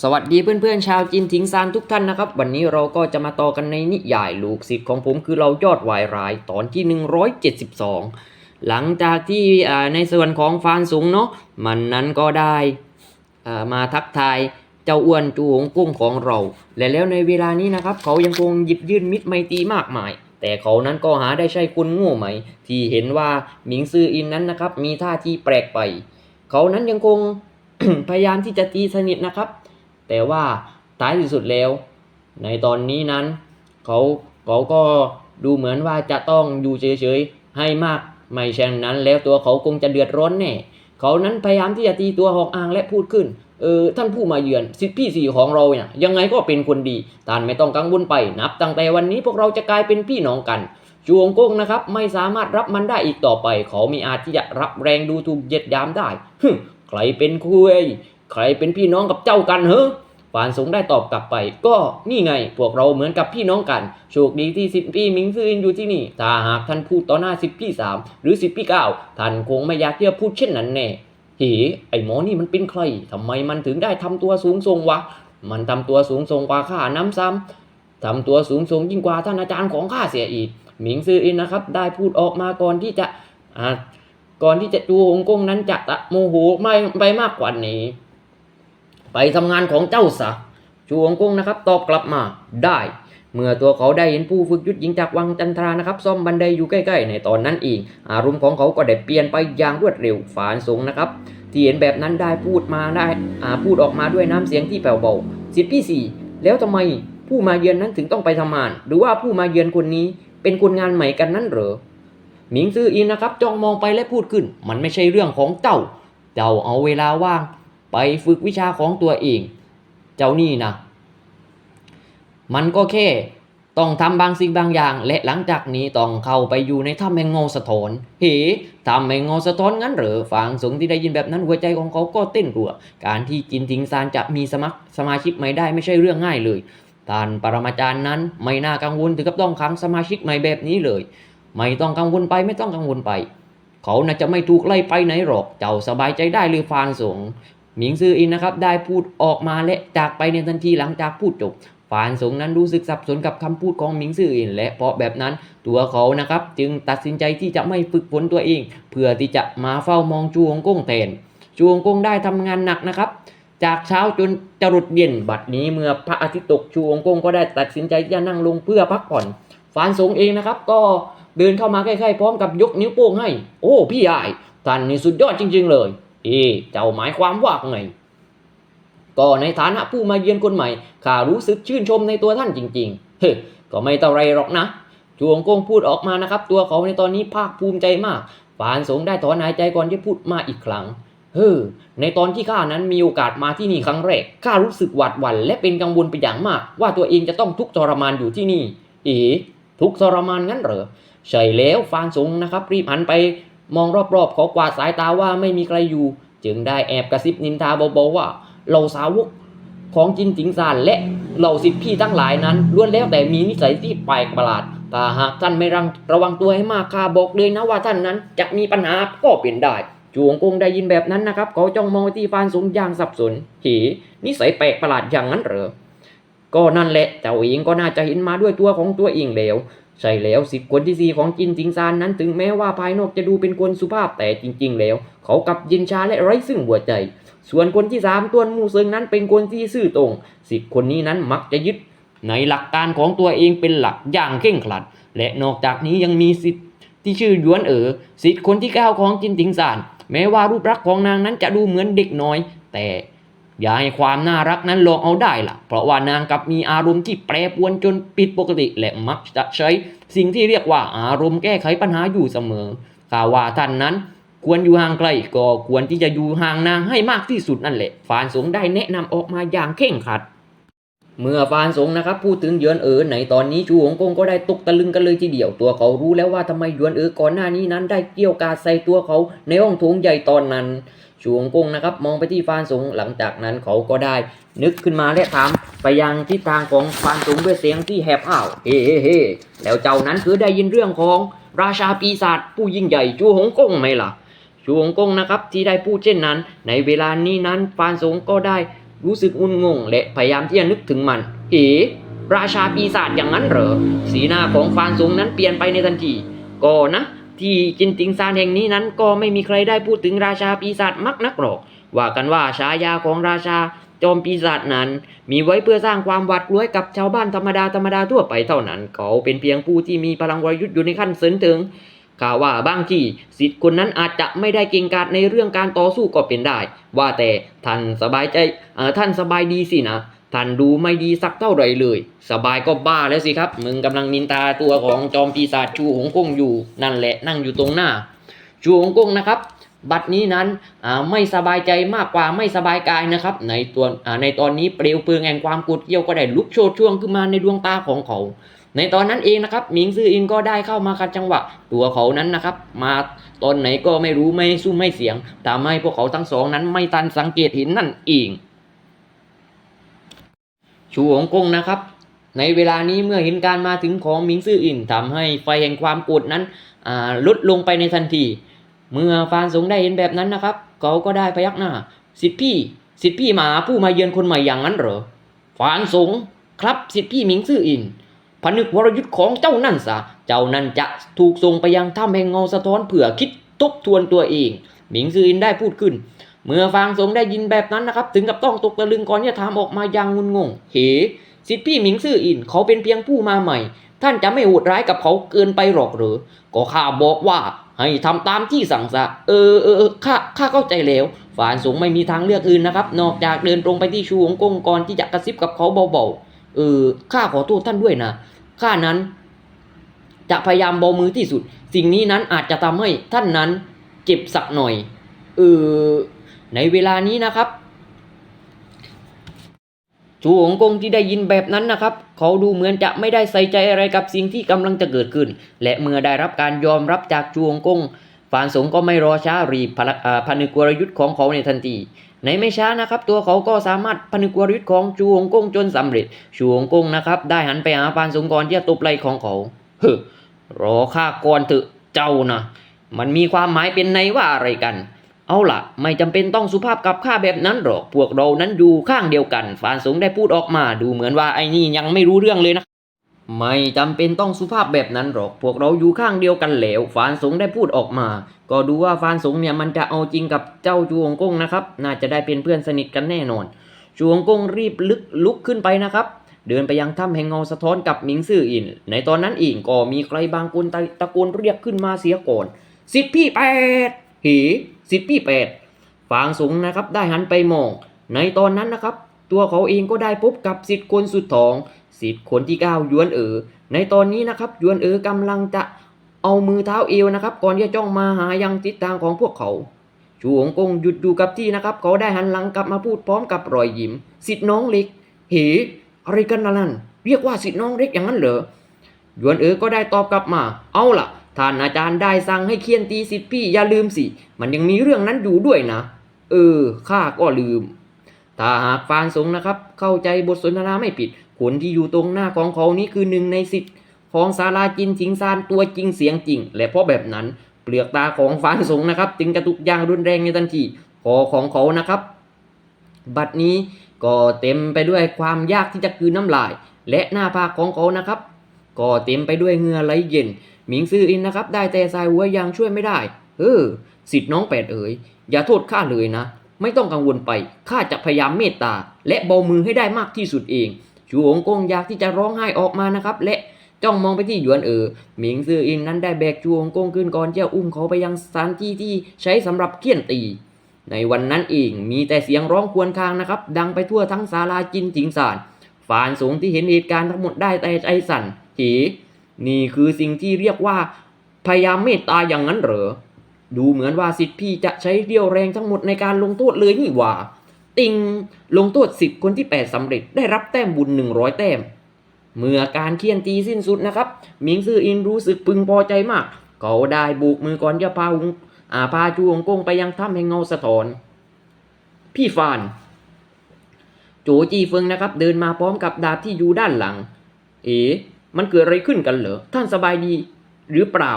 สวัสดีเพื่อนๆชาวจีนทิงซานทุกท่านนะครับ วันนี้เราก็จะมาต่อกันในนิยายลูกศิษย์ของผมคือเรายอดวายร้ายตอนที่ 172 หลังจากที่ในส่วนของฟานสูงเนาะมันนั้นก็ได้อ่ามาทักทายเจ้าอ้วนจูหงกุ้งของเรา และแล้วในเวลานี้นะครับ เขายังคงหยิบยื่นมิตรไมตรีมากมาย แต่เขานั้นก็หาได้ใช่คนโง่ไหม ที่เห็นว่าหมิงซืออินนั้นนะครับมีท่าที่แปลกไป เขานั้นยังคงพยายามที่จะตีสนิทนะครับ แต่ว่าท้ายที่สุดแล้ว ในตอนนี้นั้นเขาเขาก็ดูเหมือนว่าจะต้องอยู่เฉยๆให้มากไม่เช่นนั้น แล้วตัวเขาคงจะเดือดร้อนแน่เขานั้นพยายามที่จะตีตัวหอกอ่างและพูดขึ้นเออท่านผู้มาเยือนสิทธิพี่สี่ของเราเนี่ยยังไงก็เป็นคนดีท่านไม่ต้องกังวลไปนับ ตั้งแต่วันนี้พวกเราจะกลายเป็นพี่น้องกันจวงกงนะครับ ไม่สามารถรับมันได้อีกต่อไป เขามีอาจที่จะรับแรงดูถูกเยียดยามได้ฮึใครเป็นคุย ใครเป็นพี่น้องกับเจ้ากันเหรอฟานสงได้ตอบกลับไป ก็นี่ไง พวกเราเหมือนกับพี่น้องกัน โชคดีที่สิบพี่มิงซื่ออินอยู่ที่นี่ ถ้าหากท่านพูดต่อหน้าสิบพี่สามหรือสิบพี่เก้าท่านคงไม่อยากที่จะพูดเช่นนั้นแน่เฮ้ไอหมอนี่มันเป็นใครทำไมมันถึงได้ทำตัวสูงส่งวะ มันทำตัวสูงส่งกว่าข้าน้ำซ้ำทำตัวสูงส่งยิ่งกว่าท่านอาจารย์ของข้าเสียอีกหมิงซื่ออินนะครับ ได้พูดออกมาก่อนที่จะอ่าก่อนที่จะจูหงกงนั้นจะตะโมโหไม่ไปมากกว่านี้ ไปทำงานของเจ้าซะจูหงกงนะครับตอบกลับมาได้ เมื่อตัวเขาได้เห็นผู้ฝึกยุทธหญิงจากวังจันทรานะครับซ่อมบันไดอยู่ใกล้ๆ ในตอนนั้นเองอารมณ์ของเขาก็ได้เปลี่ยนไปอย่างรวดเร็วฝานสงนะครับ ที่เห็นแบบนั้นได้พูดมาได้อ่าพูดออกมาด้วยน้ำเสียงที่แผ่วเบาสิทธิพี่สี่แล้วทำไมผู้มาเยือนนั้นถึงต้องไปทำงาน หรือว่าผู้มาเยือนคนนี้เป็นคนงานใหม่กันนั้นเหรอหมิงซื่ออินนะครับจ้องมองไปและพูดขึ้น มันไม่ใช่เรื่องของเจ้า เจ้าเอาเวลาว่าง ไปฝึกวิชาของตัวเอง เจ้านี่นะ มันก็แค่ต้องทำบางสิ่งบางอย่าง และหลังจากนี้ต้องเข้าไปอยู่ในถ้ำแห่งเงาสะท้อนเฮ้ถ้ำแห่งเงาสะท้อนงั้นเหรอฝางสงที่ได้ยินแบบนั้นหัวใจของเขาก็เต้นรัว การที่จินทิงซานจะมีสมัครสมาชิกใหม่ได้ไม่ใช่เรื่องง่ายเลยท่านปรมาจารย์นั้นไม่น่ากังวลถึงกับต้องขังสมาชิกใหม่แบบนี้เลย ไม่ต้องกังวลไปไม่ต้องกังวลไป เขาน่าจะไม่ถูกไล่ไปไหนหรอก เจ้าสบายใจได้หรือฟานสง หมิงซืออินนะครับได้พูดออกมาและจากไปในทันทีหลังจากพูดจบฟานสงนั้นรู้สึกสับสนกับคำพูดของหมิงซืออิน และเพราะแบบนั้นตัวเขานะครับจึงตัดสินใจที่จะไม่ฝึกฝนตัวเอง เพื่อที่จะมาเฝ้ามองจูฮงกงแทนจูฮงกงได้ทำงานหนักนะครับจากเช้าจนจรดเย็นบัดนี้เมื่อพระอาทิตย์ตกชูองกงก็ได้ตัดสินใจที่จะนั่งลงเพื่อพักผ่อนฟานสงเองนะครับ ก็เดินเข้ามาใกล้ๆพร้อมกับยกนิ้วโป้งให้ โอ้ พี่ใหญ่ท่านนี่สุดยอดจริง ๆ เลย เอ๊เจ้าหมายความว่าไง ก็ในฐานะผู้มาเยือนคนใหม่ ข้ารู้สึกชื่นชมในตัวท่านจริง ๆ เฮ้ก็ไม่เท่าไรหรอกนะจวงกงพูดออกมานะครับ ตัวเขาในตอนนี้ภาคภูมิใจมากฟานสงได้ถอนหายใจก่อนที่พูดมาอีกครั้ง เฮ้อ ในตอนที่ข้านั้นมีโอกาสมาที่นี่ครั้งแรก ข้ารู้สึกหวาดหวั่นและเป็นกังวลไปอย่างมาก ว่าตัวเองจะต้องทุกข์ทรมานอยู่ที่นี่ เอ๋ทุกข์ทรมานงั้นเหรอ ใช่แล้วฟานสงนะครับ รีบหันไป มองรอบๆขอกวาดสายตาว่าไม่มีใครอยู่ จึงได้แอบกระซิบนินทาเบาๆว่าเราสาวกของจินจิงซานและเหล่าสิทธิพี่ทั้งหลายนั้นล้วนแล้วแต่มีนิสัยที่แปลกประหลาดถ้าหากท่านไม่รังระวังตัวให้มากข้าบอกเลยนะว่าท่านนั้นจะมีปัญหาก็เป็นได้จวงกงได้ยินแบบนั้นนะครับ เขาจ้องมองไปที่ฟานสงอย่างสับสนเหนิสัยแปลกประหลาดอย่างนั้นเหรอก็นั่นแหละเจ้าเองก็น่าจะเห็นมาด้วยตัวของตัวเองแล้ว ใช่แล้วสิบคนที่สี่ของจินจิงซานนั้นถึงแม้ว่าภายนอกจะดูเป็นคนสุภาพแต่จริง ๆ แล้ว เขากับเย็นชาและไร้ซึ่งหัวใจ ส่วนคนที่สามตัวมูเซิงนั้นเป็นคนที่ซื่อตรงสิบคนนี้นั้นมักจะยึด ในหลักการของตัวเองเป็นหลักอย่างเคร่งขลัด และนอกจากนี้ยังมีสิทธิ์ที่ชื่อหยวนเอ๋อสิทธิ์คนที่เก้าของจินติงซานแม้ว่ารูปลักษณ์ของนางนั้นจะดูเหมือนเด็กน้อย แต่ อย่าให้ความน่ารักนั้นลองเอาได้ล่ะ เพราะว่านางกับมีอารมณ์ที่แปรปวนจนปิดปกติ และมักจะใช้ สิ่งที่เรียกว่าอารมณ์แก้ไขปัญหาอยู่เสมอข่าวว่าท่านนั้นควรอยู่ห่างไกลก็ควรที่จะอยู่ห่างนางให้มากที่สุดนั่นแหละฟานสงได้แนะนำออกมาอย่างเข่งขัด เมื่อฟานสงนะครับพูดถึงยวนเอ๋อในตอนนี้ชูหงกงก็ได้ตกตะลึงกันเลยทีเดียวตัวเขารู้แล้วว่าทำไมยวนเอ๋อก่อนหน้านี้นั้นได้เกี่ยวกาใส่ตัวเขาในห้องโถงใหญ่ตอนนั้นชูหงกงนะครับมองไปที่ฟานสงหลังจากนั้นเขาก็ได้ นึกขึ้นมาและถามไปยังทิศทางของฟานสงด้วยเสียงที่แหบอ้าวเฮ้เฮ้เฮ้แล้วเจ้านั้นคือได้ยินเรื่องของราชาปีศาจผู้ยิ่งใหญ่จูหงกงไหมล่ะชูหงกงนะครับที่ได้พูดเช่นนั้น ในเวลานี้นั้นฟานสงก็ได้ รู้สึกงุนงงและพยายามที่จะนึกถึงมัน เอ๋ราชาปีศาจอย่างนั้นเหรอ สีหน้าของฟานซุงนั้นเปลี่ยนไปในทันทีก็นะ ที่จินติงซานแห่งนี้นั้นก็ไม่มีใครได้พูดถึงราชาปีศาจมักนักหรอก ว่ากันว่าฉายาของราชาจอมปีศาจนั้น มีไว้เพื่อสร้างความหวาดกลัวกับชาวบ้านธรรมดาธรรมดาทั่วไปเท่านั้น เขาเป็นเพียงผู้ที่มีพลังวรยุทธ์อยู่ในขั้นเสริญถึง ข่าวว่าบางทีสิทธิ์คนนั้นอาจจะไม่ได้เก่งกาจในเรื่องการต่อสู้ก็เป็นได้ ว่าแต่ท่านสบายใจท่านสบายดีสินะท่านดูไม่ดีสักเท่าไหร่เลย สบายก็บ้าแล้วสิครับ มึงกำลังนินตาตัวของจอมปีศาจชูหงกงอยู่ นั่นแหละนั่งอยู่ตรงหน้า ชูหงกงนะครับ บัดนี้นั้นไม่สบายใจมากกว่าไม่สบายกายนะครับ ในตัวอ่าในตอนนี้เปลวเพลิงแห่งความกรธเกรี้ยวก็ได้ลุกโชนช่วงขึ้นมาในดวงตาของเขา ในตอนนั้นเองนะครับหมิงซื่ออินก็ได้เข้ามาขัดจังหวะ ตัวเขานั้นนะครับ มาตอนไหนก็ไม่รู้ไม่สู้ไม่เสียงทำให้พวกเขาทั้งสองนั้นไม่ทันสังเกตเห็นนั่นเอง ชูหงกงนะครับ ในเวลานี้เมื่อเห็นการมาถึงของหมิงซื่ออินทำให้ไฟแห่งความโกรธนั้นลดลงไปในทันที เมื่อฟานสงได้เห็นแบบนั้นนะครับ เขาก็ได้พยักหน้า สิทธิพี่ สิทธิพี่หมาผู้มาเยือนคนใหม่อย่างนั้นเหรอฟานสงครับสิทธิพี่หมิงซื่ออิน ผนึกวรยุทธ์ของเจ้านั่นซะเจ้านั่นจะถูกส่งไปยังถ้ำแห่งเงาสะท้อนเผื่อคิดทบทวนตัวเอง หมิงซื่ออินได้พูดขึ้น เมื่อฟางสงได้ยินแบบนั้นนะครับ ถึงกับต้องตกตะลึงก่อนที่จะถามออกมาอย่างงุนงง เหสิทธิพี่หมิงซื่ออินเขาเป็นเพียงผู้มาใหม่ ท่านจะไม่โหดร้ายกับเขาเกินไปหรอกหรือก็ข้าบอกว่าให้ทำตามที่สั่งซะ เออเออข้าข้าเข้าใจแล้วฝานสงไม่มีทางเลือกอื่นนะครับ นอกจากเดินตรงไปที่ชูหงกงก่อนที่จะกระซิบกับเขาเบาๆ เออข้าขอโทษท่านด้วยนะข้านั้น จะพยายามเบามือที่สุด สิ่งนี้นั้นอาจจะทำให้ท่านนั้นเจ็บสักหน่อยเออในเวลานี้นะครับชูหงกงที่ได้ยินแบบนั้นนะครับ เขาดูเหมือนจะไม่ได้ใส่ใจอะไรกับสิ่งที่กำลังจะเกิดขึ้น และเมื่อได้รับการยอมรับจากชูหงกงฟานสงก็ไม่รอช้ารีบพพนึกกลยุทธ์ของเขาในทันที ในไม่ช้านะครับ ตัวเขาก็สามารถพนึกกลยุทธ์ของชูหงกงจนสำเร็จ ชูหงกงนะครับ ได้หันไปหาฟานสงก่อนที่จะตบไหลของเขาเฮ้รอข้าก่อนเถอะเจ้านะมันมีความหมายเป็นในว่าอะไรกัน เอาล่ะไม่จำเป็นต้องสุภาพกับข้าแบบนั้นหรอก พวกเรานั้นอยู่ข้างเดียวกัน ฟานสงได้พูดออกมา ดูเหมือนว่าไอ้นี่ยังไม่รู้เรื่องเลยนะ ไม่จำเป็นต้องสุภาพแบบนั้นหรอก พวกเราอยู่ข้างเดียวกันแล้ว ฟานสงได้พูดออกมา ก็ดูว่าฟานสงเนี่ยมันจะเอาจริงกับเจ้าจูฮงกงนะครับ น่าจะได้เป็นเพื่อนสนิทกันแน่นอน จูฮงกงรีบลึกลุกขึ้นไปนะครับ เดินไปยังถ้ำแห่งเงาสะท้อนกับหมิงซื่ออิน ในตอนนั้นเองก็มีใครบางคนตะตะโกนเรียกขึ้นมาเสียก่อน สิทธิพี่แปดเหสิทธิพี่แปดฟางสงนะครับได้หันไปมอง ในตอนนั้นนะครับ ตัวเขาเองก็ได้พบกับสิทธิ์คนสุดท้อง สิทธิ์คนที่เก้ายวนเอ๋อในตอนนี้นะครับยวนเอ๋อกำลังจะเอามือเท้าเอวนะครับ ก่อนที่จะจ้องมาหายังทิศทางของพวกเขาชูหงกงหยุดอยู่กับที่นะครับ เขาได้หันหลังกลับมาพูดพร้อมกับรอยยิ้มสิทธิ์น้องเล็ก เหอะไรกันนั่นเรียกว่าสิทธิ์น้องเล็กอย่างนั้นเหรอยวนเอ๋อก็ได้ตอบกลับมา เอาล่ะท่านอาจารย์ได้สั่งให้เคียนตีสิทธิ์พี่อย่าลืมสิ มันยังมีเรื่องนั้นอยู่ด้วยนะ เออข้าก็ลืม ถ้าหากฟานสงนะครับ เข้าใจบทสนทนาไม่ผิด คนที่อยู่ตรงหน้าของเขานี้คือหนึ่งในสิทธิ์ของศาลาจินจิงซานตัวจริงเสียงจริง และเพราะแบบนั้นเปลือกตาของฟานสงนะครับ จึงกระตุกอย่างรุนแรงในทันทีคอของเขานะครับ บัดนี้ก็เต็มไปด้วยความยากที่จะกลืนน้ำลาย และหน้าผากของเขานะครับ ก็เต็มไปด้วยเหงื่อไหลเย็น หมิงซื่ออินนะครับ ได้แต่สายหัวยังช่วยไม่ได้เออสิทธิ์น้องแปดเอ๋ยอย่าโทษข้าเลยนะ ไม่ต้องกังวลไปข้าจะพยายามเมตตา และเบามือให้ได้มากที่สุดเอง ชูหงกงอยากที่จะร้องไห้ออกมานะครับ และจ้องมองไปที่หยวนเอ๋อหมิงซื่ออินนั้นได้แบกชูหงกงขึ้นก่อนจะอุ้มเขาไปยังสถานที่ที่ใช้สำหรับเคี่ยนตี ในวันนั้นเองมีแต่เสียงร้องครวญคางนะครับ ดังไปทั่วทั้งศาลาจินจิงสานฝานสงที่เห็นเหตุการณ์ทั้งหมดได้แต่ใจสั่นเหนี่คือสิ่งที่เรียกว่าพยายามเมตตาอย่างนั้นเหรอ ดูเหมือนว่าสิทธิ์พี่จะใช้เรี่ยวแรงทั้งหมดในการลงโทษเลยนี่หว่า ติงลงโทษสิทธิ์คนที่ 8สำเร็จได้รับแต้มบุญ 100 แต้ม เมื่อการเคี่ยนตีสิ้นสุดนะครับหมิงซื่ออินรู้สึกพึงพอใจมาก เขาได้บุกมือก่อนจะพาหุงอาพาจูหงกงไปยังถ้ำแห่งเงาสะท้อน พี่ฟาน โจจีเฟิงนะครับ เดินมาพร้อมกับดาบที่อยู่ด้านหลัง เอ๋มันเกิดอะไรขึ้นกันเหรอท่านสบายดีหรือเปล่า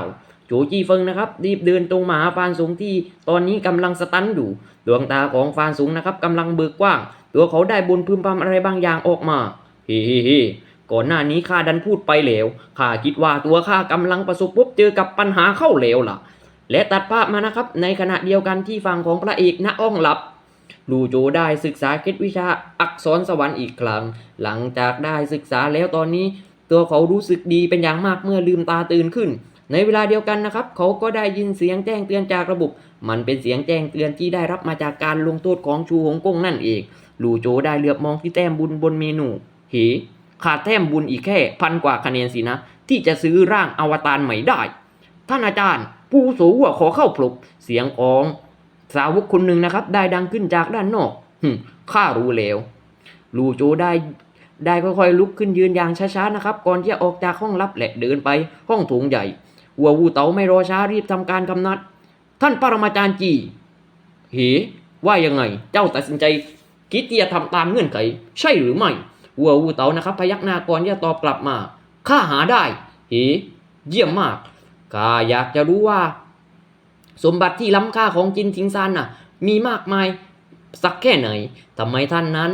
โจจีเฟิงนะครับรีบเดินตรงมาหาฟานสูงที่ตอนนี้กำลังสตันอยู่ดวงตาของฟานสูงนะครับกำลังเบิกกว้าง ตัวเขาได้บนพึมพำอะไรบางอย่างออกมาฮ้เฮ้เฮ้ก่อนหน้านี้ข้าดันพูดไปแล้วข้าคิดว่าตัวข้ากำลังประสบพบเจอกับปัญหาเข้าแล้วล่ะ และตัดภาพมานะครับในขณะเดียวกันที่ฝั่งของพระเอกณอ้องหลับลูโจได้ศึกษาเคล็ดวิชาอักษรสวรรค์อีกครั้ง หลังจากได้ศึกษาแล้วตอนนี้ ตัวเขารู้สึกดีเป็นอย่างมากเมื่อลืมตาตื่นขึ้น ในเวลาเดียวกันนะครับเขาก็ได้ยินเสียงแจ้งเตือนจากระบบ มันเป็นเสียงแจ้งเตือนที่ได้รับมาจากการลงโทษของชูหงกงนั่นเอง ลูโจได้เหลือบมองที่แต้มบุญบนเมนูเฮ้ขาดแต้มบุญอีกแค่พันกว่าคะแนนสินะ ที่จะซื้อร่างอวตารใหม่ได้ ท่านอาจารย์ ผู้อาวุโสหัวขอเข้าปลุกเสียงของสาวกคนหนึ่งนะครับ ได้ดังขึ้นจากด้านนอกหึข้ารู้แล้วลูโจได้ได้ค่อยๆลุกขึ้นยืนอย่างช้าๆนะครับ ก่อนที่จะออกจากห้องลับและเดินไปห้องโถงใหญ่ หัววูเต๋าไม่รอช้ารีบทำการกำนัด ท่านปรมาจารย์จีเฮว่ายังไง เจ้าตัดสินใจคิดที่จะทำตามเงื่อนไข ใช่หรือไม่หัววูเต๋านะครับพยักหน้าก่อนที่จะตอบกลับมาข้าหาได้เฮเยี่ยมมากข้าอยากจะรู้ว่า สมบัติที่ล้ำค่าของจินทิงซานน่ะ มีมากมายสักแค่ไหนทำไมท่านนั้น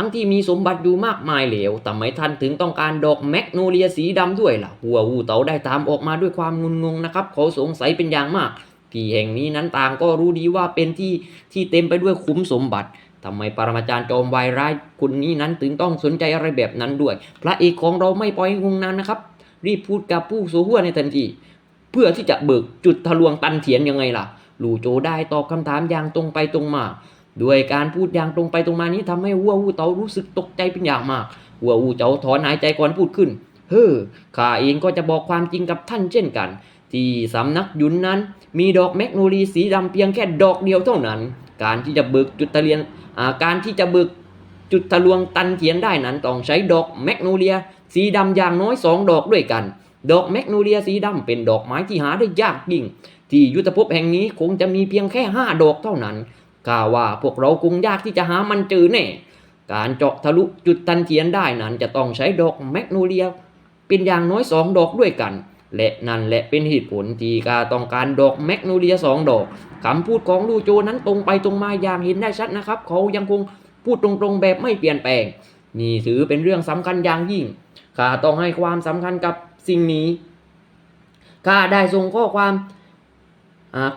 ทั้งที่มีสมบัติอยู่มากมายเหลวทำไมท่านถึงต้องการดอกแมกโนเลียสีดำด้วยล่ะหัววูเต๋าได้ตามออกมาด้วยความงุนงงนะครับเขาสงสัยเป็นอย่างมากที่แห่งนี้นั้นต่างก็รู้ดีว่าเป็นที่ที่เต็มไปด้วยคุ้มสมบัติทำไมปรมาจารย์จอมวายร้ายคนนี้นั้นถึงต้องสนใจอะไรแบบนั้นด้วย พระเอกของเราไม่ปล่อยงงนานนะครับ รีบพูดกับผู้สูหัวในทันทีเพื่อที่จะเบิกจุดทะลวงตันเถียนยังไงล่ะลู่โจได้ตอบคำถามอย่างตรงไปตรงมา ด้วยการพูดอย่างตรงไปตรงมานี้ทำให้วัววูเตารู้สึกตกใจเป็นอย่างมากวัววูเตาถอนหายใจก่อนพูดขึ้น เฮ้อ ข้าเองก็จะบอกความจริงกับท่านเช่นกัน ที่สำนักยุนนั้น มีดอกแมกโนลีสีดำเพียงแค่ดอกเดียวเท่านั้น การที่จะเบิกจุดทะเลียนาการที่จะเบิกจุดทะลวงตันเทียนได้นั้นต้องใช้ดอกแมกโนเลีย สีดำอย่างน้อยสองดอกด้วยกัน ดอกแมกโนเลียสีดำเป็นดอกไม้ที่หาได้ยากยิ่ง ที่ยุทธภพแห่งนี้คงจะมีเพียงแค่ห้าดอกเท่านั้น กล่าวว่าพวกเราคงยากที่จะหามันเจอแน่ การเจาะทะลุจุดตันเทียนได้นั้นจะต้องใช้ดอกแมกโนเลีย เป็นอย่างน้อยสองดอกด้วยกัน และนั่นแหละเป็นเหตุผลที่กาต้องการดอกแมกโนเลียสองดอกคำพูดของลูโจนั้นตรงไปตรงมาอย่างเห็นได้ชัดนะครับ เขายังคงพูดตรงๆแบบไม่เปลี่ยนแปลง นี่ถือเป็นเรื่องสำคัญอย่างยิ่งข้าต้องให้ความสำคัญกับสิ่งนี้ข้าได้ส่งข้อความอ่า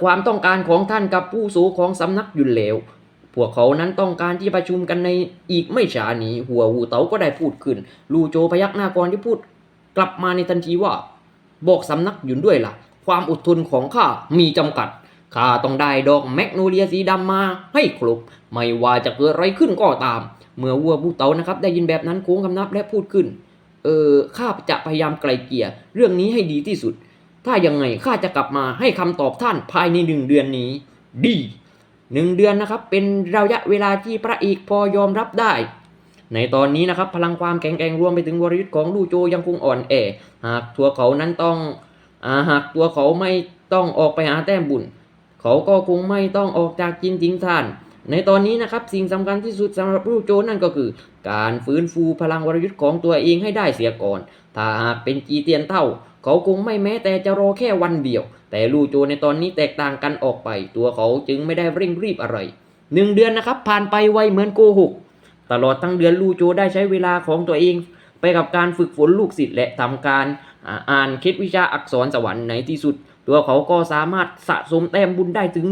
ความต้องการของท่านกับผู้สูงของสำนักยุนเหลวพวกเขานั้นต้องการที่ประชุมกันในอีกไม่ช้านี้ หัววูเต๋าก็ได้พูดขึ้น ลูโจพยักหน้าก่อนที่พูด กลับมาในทันทีว่า บอกสำนักหยุนด้วยล่ะ ความอดทนของข้ามีจำกัดข้าต้องได้ดอกแมกโนเลียสีดำมาให้ครบไม่ว่าจะเกิดอะไรขึ้นก็ตาม เมื่อวัวบูเตานะครับ ได้ยินแบบนั้นโค้งคำนับและพูดขึ้น เออข้าจะพยายามไกลเกลี่ยเรื่องนี้ให้ดีที่สุด ถ้ายังไงข้าจะกลับมาให้คำตอบท่านภายในหนึ่งเดือนนี้ ดีหนึ่งเดือนนะครับเป็นระยะเวลาที่พระเอกพอยอมรับได้ ในตอนนี้นะครับพลังความแข็งแกร่งรวมไปถึงวรยุทธ์ของลู่โจยังคงอ่อนแอหากตัวเขานั้นต้องอาหากตัวเขาไม่ต้องออกไปหาแต้มบุญ เขาก็คงไม่ต้องออกจากจินจิงทาน ในตอนนี้นะครับสิ่งสำคัญที่สุดสำหรับลู่โจนั่นก็คือ การฟื้นฟูพลังวรยุทธ์ของตัวเองให้ได้เสียก่อน ถ้าหากเป็นจีเตียนเท่า เขาคงไม่แม้แต่จะรอแค่วันเดียว แต่ลู่โจในตอนนี้แตกต่างกันออกไป ตัวเขาจึงไม่ได้เร่งรีบอะไรหนึ่งเดือนนะครับ ผ่านไปไวเหมือนโกหกตลอดทั้งเดือนลู่โจได้ใช้เวลาของตัวเอง ไปกับการฝึกฝนลูกศิษย์และทำการอ่าอ่านเคล็ดวิชาอักษรสวรรค์ในที่สุด ตัวเขาก็สามารถสะสมแต้มบุญได้ถึง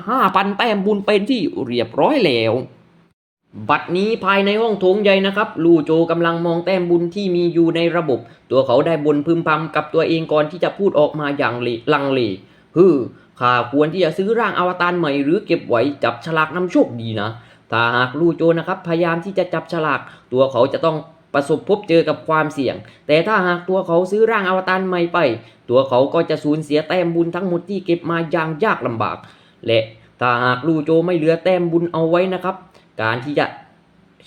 15,000 แต้มบุญเป็นที่เรียบร้อยแล้ว บัดนี้ภายในห้องโถงใหญ่นะครับลู่โจกำลังมองแต้มบุญที่มีอยู่ในระบบ ตัวเขาได้บนพึมพำกับตัวเองก่อนที่จะพูดออกมาอย่างลลังเลฮึข้าควรที่จะซื้อร่างอวตารใหม่หรือเก็บไว้จับฉลากนำโชคดีนะ ถ้าหากลู่โจนะครับพยายามที่จะจับฉลาก ตัวเขาจะต้องประสบพบเจอกับความเสี่ยง แต่ถ้าหากตัวเขาซื้อร่างอวตารใหม่ไป ตัวเขาก็จะสูญเสียแต้มบุญทั้งหมดที่เก็บมาอย่างยากลำบาก และถ้าหากลู่โจไม่เหลือแต้มบุญเอาไว้นะครับ การที่จะ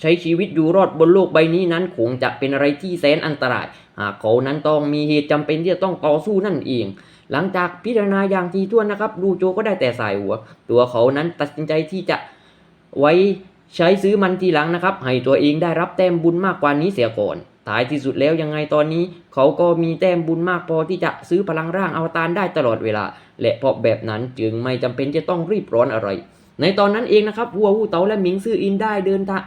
ใช้ชีวิตอยู่รอดบนโลกใบนี้นั้นคงจะเป็นอะไรที่แสนอันตราย หากเขานั้นต้องมีเหตุจำเป็นที่จะต้องต่อสู้นั่นเอง หลังจากพิจารณาอย่างทีท่วนนะครับลูโจก็ได้แต่สายหัว ตัวเขานั้นตัดสินใจที่จะไว้ใช้ซื้อมันทีหลังนะครับ ให้ตัวเองได้รับแต้มบุญมากกว่านี้เสียก่อนท้ายที่สุดแล้วยังไงตอนนี้ เขาก็มีแต้มบุญมากพอที่จะซื้อพลังร่างอวตารได้ตลอดเวลา และเพราะแบบนั้นจึงไม่จำเป็นจะต้องรีบร้อนอะไร ในตอนนั้นเองนะครับวัววูเต๋าและหมิงซื่ออินได้เดินทาง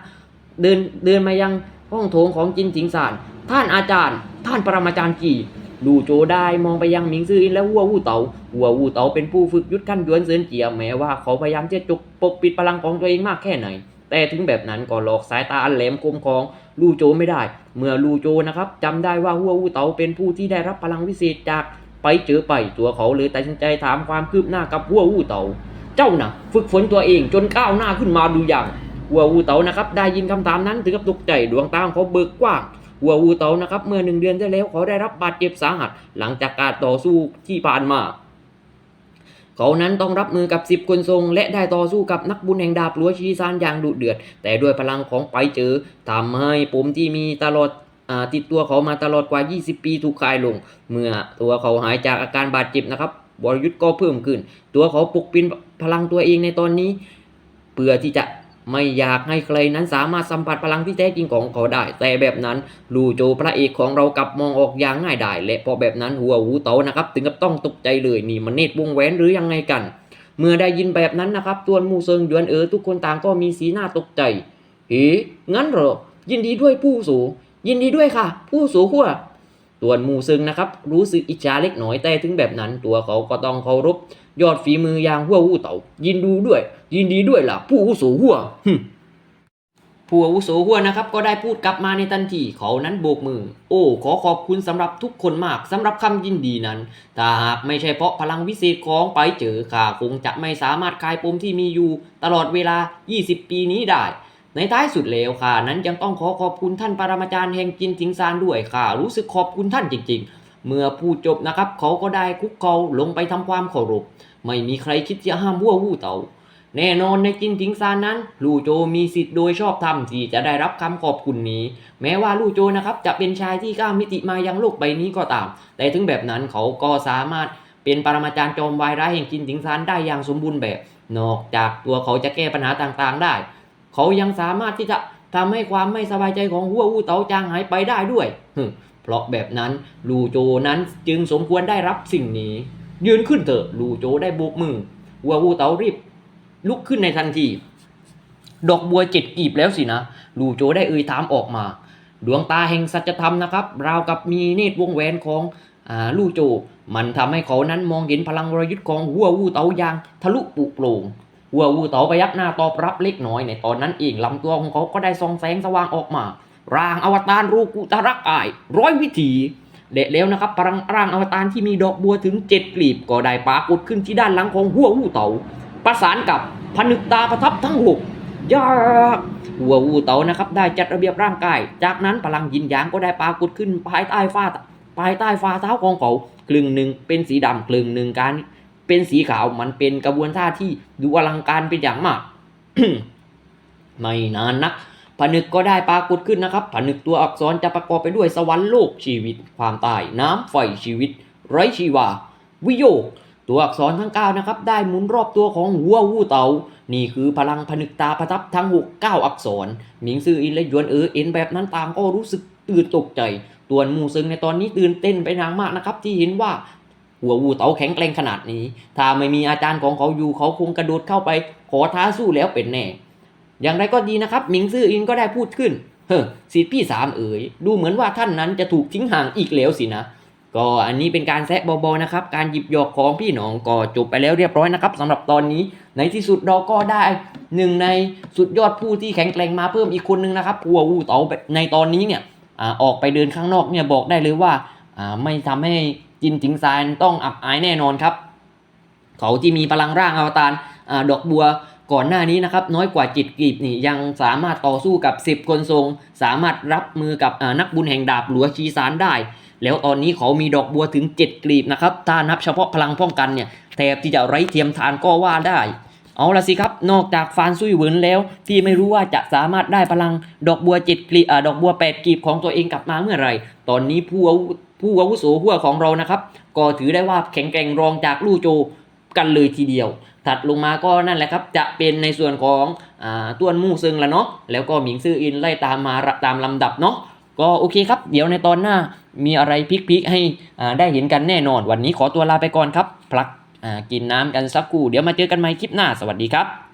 เดินเดินมายังห้องโถงของจินจิงซานท่านอาจารย์ ท่านปรมาจารย์จีดูโจได้มองไปยังหมิงซื่ออินและวัววูเต๋าวัววูเต๋าเป็นผู้ฝึกยุทธขั้นยวนเซินเจียแม้ว่าเขาพยายามจะจุกปกปิดพลังของตัวเองมากแค่ไหน แต่ถึงแบบนั้นก็หลอกสายตาอันแหลมคมของลูโจไม่ได้ เมื่อลูโจนะครับจำได้ว่าหัววูเต๋าเป็นผู้ที่ได้รับพลังวิเศษจากไปเจอไปตัวเขาเลยตัดสินใจถามความคืบหน้ากับหัววูเต๋า เจ้าน่ะ ฝึกฝนตัวเองจนก้าวหน้าขึ้นมาดูอย่างหัววูเต๋านะครับได้ยินคำถามนั้นถึงกับตกใจดวงตาของเขาเบิกกว้างหัววูเต๋านะครับเมื่อหนึ่งเดือนที่แล้วเขาได้รับบาดเจ็บสาหัส หลังจากการต่อสู้ที่ผ่านมา เขานั้นต้องรับมือกับสิบคนทรง และได้ต่อสู้กับนักบุญแห่งดาบหลัวชีซานอย่างดุเดือด แต่ด้วยพลังของไปเจอทำให้ปมที่มีตลอดอติดตัวเขามาตลอดกว่า 20 ปีถูกคลายลง เมื่อตัวเขาหายจากอาการบาดเจ็บนะครับบรยุทธ์ก็เพิ่มขึ้น ตัวเขาปกปิด พลังตัวเองในตอนนี้ เพื่อที่จะไม่อยากให้ใครนั้นสามารถสัมผัสพลังที่แท้จริงของเขาได้ แต่แบบนั้นลูโจพระเอกของเรากลับมองออกอย่างง่ายดายและพราะแบบนั้นหัวหูเต๋านะครับถึงกับต้องตกใจเลยนี่มันเนตรวงแหวนหรือยังไงกัน เมื่อได้ยินแบบนั้นนะครับตัวนมูเซิงหยวนเอ๋อทุกคนต่างก็มีสีหน้าตกใจเฮ้งั้นเหรอยินดีด้วยผู้สู ยินดีด้วยค่ะ ผู้สูหัว ตัวนมูซิงนะครับรู้สึกอิจฉาเล็กน้อยแต่ถึงแบบนั้น ตัวเขาก็ต้องเคารพยอดฝีมืออย่างหัววู้เต่า ยินดูด้วย ยินดีด้วยล่ะ ผู้อาวุโสหัวผู้อาวุโสหัวนะครับก็ได้พูดกลับมาในทันทีเขานั้นโบกมือ โอ้ขอขอบคุณสำหรับทุกคนมากสำหรับคำยินดีนั้นถ้าหากไม่ใช่เพราะพลังวิเศษของไปเจอข้าคงจะไม่สามารถคลายปมที่มีอยู่ ตลอดเวลา 20 ปีนี้ได้ ในท้ายสุดแล้วข้านั้นยังต้องขอขอบคุณท่านปรมาจารย์แห่งจินทิงซานด้วยข้ารู้สึกขอบคุณท่านจริง ๆ เมื่อพูดจบนะครับ เขาก็ได้คุกเข่าลงไปทำความเคารพไม่มีใครคิดจะห้ามวัววู่เต่าแน่นอนในจินทิงซานนั้น ลู่โจมีสิทธิ์โดยชอบธรรมที่จะได้รับคำขอบคุณนี้ แม้ว่าลู่โจนะครับจะเป็นชายที่ก้าวมิติมายังโลกใบนี้ก็ตาม แต่ถึงแบบนั้นเขาก็สามารถเป็นปรมาจารย์จอมวายร้ายแห่งจินทิงซานได้อย่างสมบูรณ์แบบ นอกจากตัวเขาจะแก้ปัญหาต่างๆ ได้ เขายังสามารถที่จะทำให้ความไม่สบายใจของหัววู้เตาจางหายไปได้ด้วย เพราะแบบนั้นลูโจนั้นจึงสมควรได้รับสิ่งนี้ ยืนขึ้นเถอะลูโจได้โบกมือหัววู้เตารีบ ลุกขึ้นในทันที ดอกบัวเจ็ดกีบแล้วสินะลูโจได้เอ่ยถามออกมา ดวงตาแห่งสัจธรรมนะครับ ราวกับมีเนตรวงแหวนของอลู่โจ มันทำให้เขานั้นมองเห็นพลังวรยุทธ์ของหัววูเตาอย่างทะลุปุโปร่ง หัววูเต๋าไปยักหน้าตอบรับเล็กน้อยในตอนนั้นเองลำตัวของเขาก็ได้ส่องแสงสว่างออกมา ร่างอวตารรูกุตรักอาย ร้อยวิถีเดะแล้วนะครับพลังร่างอวตารที่มีดอกบัวถึงเจ็ดกลีบก็ได้ปรากฏขึ้นที่ด้านหลังของหัววูเต๋าประสานกับผนึกตาประทับทั้งหกยาหัววูเต๋านะครับได้จัดระเบียบร่างกาย จากนั้นพลังยินหยางก็ได้ปรากฏขึ้นภายใต้ฟ้าภายใต้ฟ้าเท้าของเขาคลึงหนึ่งเป็นสีดำคลึงหนึ่งการ เป็นสีขาวมันเป็นกระบวนท่าที่ดูอลังการเป็นอย่างมาก ไม่นานนักผนึกก็ได้ปรากฏขึ้นนะครับผนึกตัวอักษรจะประกอบไปด้วยสวรรค์โลกชีวิต ความตาย น้ำไฟชีวิต ไร้ชีวา วิโยค ตัวอักษรทั้ง9นะครับได้หมุนรอบตัวของหัววูเตา นี่คือพลังผนึกตาประทับทั้งหกเก้าอักษรหมิงซืออินและยวนเออเอ็นแบบนั้นต่างก็รู้สึกตื่นตกใจ ตัวนมูซึงในตอนนี้ตื่นเต้นไปนางมากนะครับที่เห็นว่า หัววูเต๋าแข็งแกร่งขนาดนี้ ถ้าไม่มีอาจารย์ของเขาอยู่เขาคงกระโดดเข้าไป ขอท้าสู้แล้วเป็นแน่ อย่างไรก็ดีนะครับหมิงซื่ออินก็ได้พูดขึ้น เฮ้อสิทธิพี่สามเอ๋ย ดูเหมือนว่าท่านนั้นจะถูกทิ้งห่างอีกแล้วสินะ ก็อันนี้เป็นการแซะเบาๆนะครับ การหยิบหยอกของพี่น้องก็จบไปแล้วเรียบร้อยนะครับสำหรับตอนนี้ ในที่สุดเราก็ได้หนึ่งในสุดยอดผู้ที่แข็งแกร่งมาเพิ่มอีกคนนึงนะครับหัววูเต๋าในตอนนี้เนี่ยออกไปเดินข้างนอกเนี่ยบอกได้เลยว่าไม่ทำให้ จินถิงซานต้องอับอายแน่นอนครับ เขาที่มีพลังร่างอวตารอดอกบัวก่อนหน้านี้นะครับน้อยกว่าจิตกรีบนี่ยังสามารถต่อสู้กับ 10 คนทรง สามารถรับมือกับนักบุญแห่งดาบหลัวชีซานได้ แล้วตอนนี้เขามีดอกบัวถึง 7กลีบนะครับถ้านับเฉพาะพลังป้องกันเนี่ยแทบที่จะไร้เทียมทานก็ว่าได้ เอาละสิครับ นอกจากฟานซุยเหวินแล้ว ที่ไม่รู้ว่าจะสามารถได้พลังดอกบัวเจ็ดกลีบอ่าดอกบัวแปดกลีบของตัวเองกลับมาเมื่อไหร่ ตอนนี้ผู้อาวุ ผู้อาวุโสหัวของเรานะครับ ก็ถือได้ว่าแข็งแกร่งรองจากลู่โจกันเลยทีเดียว ถัดลงมาก็นั่นแหละครับ จะเป็นในส่วนของอต้วนมู่ซึงละเนาะแล้วก็หมิงซื่ออินไล่ตามมาตามลำดับเนาะก็โอเคครับ เดี๋ยวในตอนหน้ามีอะไรพลิกๆให้ได้เห็นกันแน่นอน วันนี้ขอตัวลาไปก่อนครับพลักกินน้ำกันสักครู่เดี๋ยวมาเจอกันใหม่คลิปหน้าสวัสดีครับ